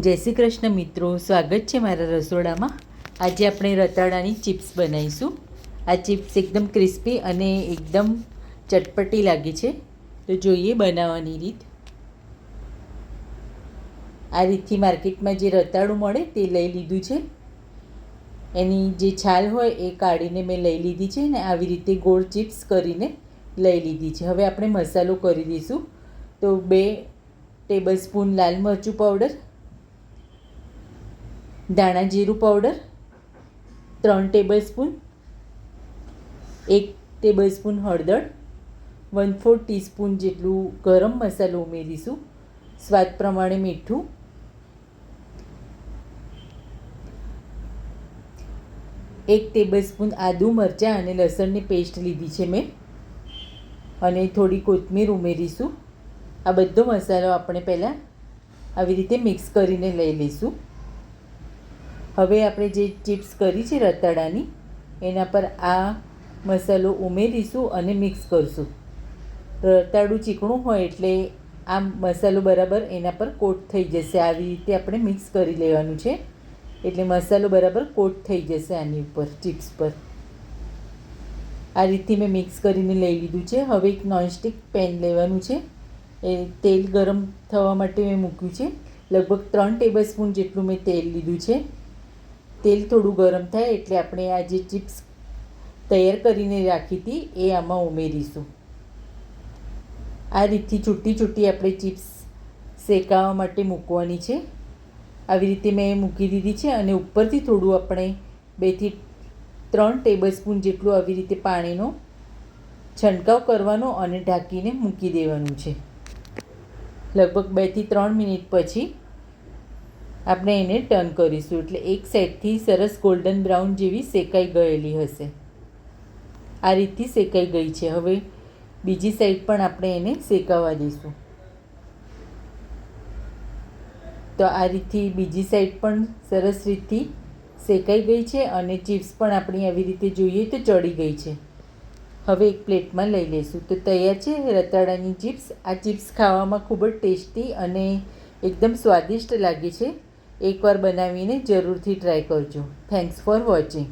જય શ્રી કૃષ્ણ મિત્રો, સ્વાગત છે મારા રસોડામાં. આજે આપણે રતાળાની ચિપ્સ બનાવીશું. આ ચિપ્સ એકદમ ક્રિસ્પી અને એકદમ ચટપટી લાગે છે. તો જોઈએ બનાવવાની રીત. આ રીતથી માર્કેટમાં જે રતાળું મળે તે લઈ લીધું છે. એની જે છાલ હોય એ કાઢીને મેં લઈ લીધી છે ને આવી રીતે ગોળ ચિપ્સ કરીને લઈ લીધી છે. હવે આપણે મસાલો કરી દઈશું. તો બે ટેબલ સ્પૂન લાલ મરચું પાવડર ધાણા જીરું પાવડર ત્રણ ટેબલ સ્પૂન એક ટેબલ સ્પૂન હળદર વન ફોર ટીસ્પૂન જેટલું ગરમ મસાલો ઉમેરીશું. સ્વાદ પ્રમાણે મીઠું. એક ટેબલ સ્પૂન આદુ મરચાં અને લસણની પેસ્ટ લીધી છે મેં. અને થોડી કોથમીર ઉમેરીશું. આ બધો મસાલો આપણે પહેલાં આવી રીતે મિક્સ કરીને લઈ લઈશું. હવે આપણે જે ચિપ્સ કરી છે રતાળાની, એના પર આ મસાલો ઉમેરીશું અને મિક્સ કરીશું. રતાળું ચીકણું હોય એટલે આ મસાલો બરાબર એના પર કોટ થઈ જશે. આવી રીતે આપણે મિક્સ કરી લેવાનું છે. એટલે મસાલો બરાબર કોટ થઈ જશે આની ઉપર, ચિપ્સ પર. આ રીતથી મેં મિક્સ કરીને લઈ લીધું છે. હવે એક નોનસ્ટિક પેન લેવાનું છે. એ તેલ ગરમ થવા માટે મેં મૂક્યું છે. લગભગ ત્રણ ટેબલ સ્પૂન જેટલું મેં તેલ લીધું છે. તેલ થોડું ગરમ થાય એટલે આપણે આ જે ચિપ્સ તૈયાર કરીને રાખી હતી, એ આમાં ઉમેરીશું. આ રીતથી છૂટી છૂટી આપણે ચિપ્સ શેકાવા માટે મૂકવાની છે. આવી રીતે મેં મૂકી દીધી છે અને ઉપરથી થોડું આપણે બેથી ત્રણ ટેબલ સ્પૂન જેટલું આવી રીતે પાણીનો છંટકાવ કરવાનો અને ઢાંકીને મૂકી દેવાનું છે. લગભગ બેથી ત્રણ મિનિટ પછી આપણે એને ટર્ન કરીશું. એટલે એક સાઈડથી સરસ ગોલ્ડન બ્રાઉન જેવી શેકાઈ ગયેલી હશે. આ રીતથી શેકાઈ ગઈ છે. હવે બીજી સાઈડ પણ આપણે એને શેકાવા દઈશું. તો આ રીતથી બીજી સાઈડ પણ સરસ રીતથી શેકાઈ ગઈ છે અને ચિપ્સ પણ આપણી આવી રીતે જોઈએ તો ચડી ગઈ છે. હવે એક પ્લેટમાં લઈ લઈશું. તો તૈયાર છે રતાળાની ચિપ્સ. આ ચિપ્સ ખાવામાં ખૂબ જ ટેસ્ટી અને એકદમ સ્વાદિષ્ટ લાગે છે. એકવાર બનાવીને જરૂરથી ટ્રાય કરજો. Thanks for watching